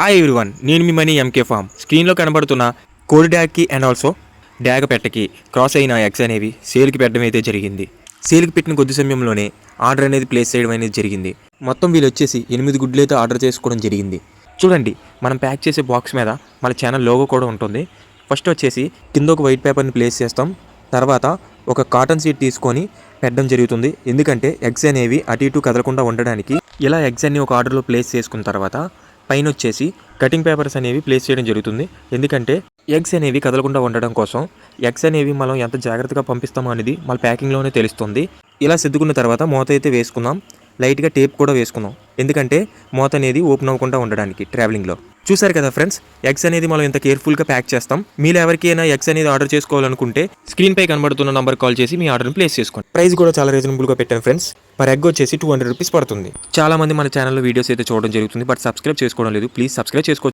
Hi everyone నేను మీ money MK farm స్క్రీన్లో కనబడుతున్న కోడి డ్యాగ్కి అండ్ ఆల్సో డ్యాగ్ పెట్టకి క్రాస్ అయిన ఎగ్స్ అనేవి సేల్కి పెట్టడం అయితే జరిగింది. సేల్కి పెట్టిన కొద్ది సమయంలోనే ఆర్డర్ అనేది ప్లేస్ చేయడం అనేది జరిగింది. మొత్తం వీళ్ళు వచ్చేసి ఎనిమిది గుడ్లు అయితే ఆర్డర్ చేసుకోవడం జరిగింది. చూడండి మనం ప్యాక్ చేసే బాక్స్ మీద మన ఛానల్ లోగో కూడా ఉంటుంది. ఫస్ట్ వచ్చేసి కింద ఒక వైట్ పేపర్ని ప్లేస్ చేస్తాం. తర్వాత ఒక కాటన్ సీట్ తీసుకొని పెట్టడం జరుగుతుంది. ఎందుకంటే ఎగ్స్ అనేవి అటు ఇటు కదలకుండా ఉండడానికి ఇలా ఎగ్స్ అన్ని ఒక ఆర్డర్లో ప్లేస్ చేసుకున్న తర్వాత పైన వచ్చేసి కటింగ్ పేపర్స్ అనేవి ప్లేస్ చేయడం జరుగుతుంది. ఎందుకంటే ఎగ్స్ అనేవి కదలకుండా ఉండడం కోసం ఎగ్స్ అనేవి మనం ఎంత జాగ్రత్తగా పంపిస్తామో అనేది మన ప్యాకింగ్లోనే తెలుస్తుంది. ఇలా సిద్దుకున్న తర్వాత మూత అయితే వేసుకుందాం. లైట్గా టేప్ కూడా వేసుకుందాం. ఎందుకంటే మూత అనేది ఓపెన్ అవ్వకుండా ఉండడానికి ట్రావెలింగ్లో. చూసారు కదా ఫ్రెండ్స్ ఎగ్స్ అనేది మనం ఇంత కేర్ఫుల్గా ప్యాక్ చేస్తాం. మీరు ఎవరికైనా ఎగ్స్ అనేది ఆర్డర్ చేసుకోవాలనుకుంటే స్క్రీన్ పై కనబడుతున్న నంబర్ కాల్ చేసి మీ ఆర్డర్ని ప్లేస్ చేసుకోండి. ప్రైస్ కూడా చాలా రీజనబుల్గా పెట్టాను ఫ్రెండ్స్. పర్ ఎగ్ వచ్చేసి టూ హండ్రెడ్ రూపీస్ పడుతుంది. చాలా మంది మన ఛానల్లో వీడియోస్ అయితే చూడడం జరుగుతుంది బట్ సబ్స్క్రైబ్ చేసుకోవడం లేదు. ప్లీజ్ సబ్స్క్రైబ్ చేసుకోవచ్చు